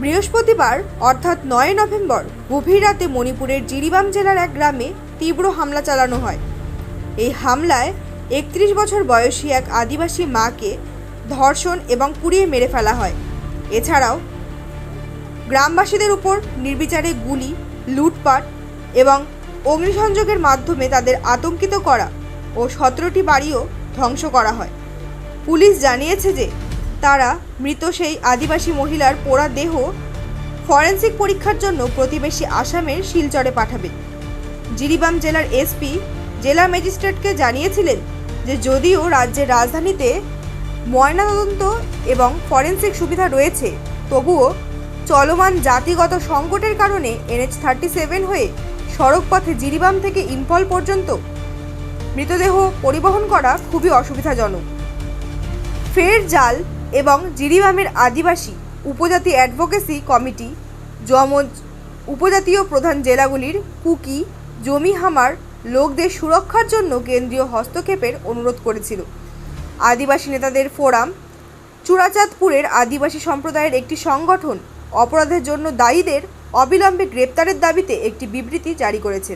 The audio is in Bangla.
বৃহস্পতিবার, অর্থাৎ নয় নভেম্বর, গভীর রাতে মণিপুরের জিরিবাম জেলার এক গ্রামে তীব্র হামলা চালানো হয়। এই হামলায় একত্রিশ বছর বয়সী এক আদিবাসী মাকে ধর্ষণ এবং পুড়িয়ে মেরে ফেলা হয়। এছাড়াও গ্রামবাসীদের উপর নির্বিচারে গুলি, লুটপাট এবং অগ্নিসংযোগের মাধ্যমে তাদের আতঙ্কিত করা ও সতেরোটি বাড়িও ধ্বংস করা হয়। পুলিশ জানিয়েছে যে তারা মৃত সেই আদিবাসী মহিলার পোড়া দেহ ফরেনসিক পরীক্ষার জন্য প্রতিবেশী আসামের শিলচরে পাঠাবে। জিরিবাম জেলার এসপি জেলা ম্যাজিস্ট্রেটকে জানিয়েছিলেন যে যদিও রাজ্যের রাজধানীতে ময়নাতদন্ত এবং ফরেন্সিক সুবিধা রয়েছে, তবুও চলমান জাতিগত সংকটের কারণে এনএচ থার্টি সেভেন হয়ে সড়কপথে জিরিবাম থেকে ইম্ফল পর্যন্ত মৃতদেহ পরিবহন করা খুবই অসুবিধাজনক। ফের জাল এবং জিরিবামের আদিবাসী উপজাতি অ্যাডভোকেসি কমিটি, যমজ উপজাতীয় প্রধান জেলাগুলির কুকি, জমি হামার লোকদের সুরক্ষার জন্য কেন্দ্রীয় হস্তক্ষেপের অনুরোধ করেছিল। আদিবাসী নেতাদের ফোরাম চূড়াচাঁদপুরের আদিবাসী সম্প্রদায়ের একটি সংগঠন অপরাধের জন্য দায়ীদের অবিলম্বে গ্রেপ্তারের দাবিতে একটি বিবৃতি জারি করেছে।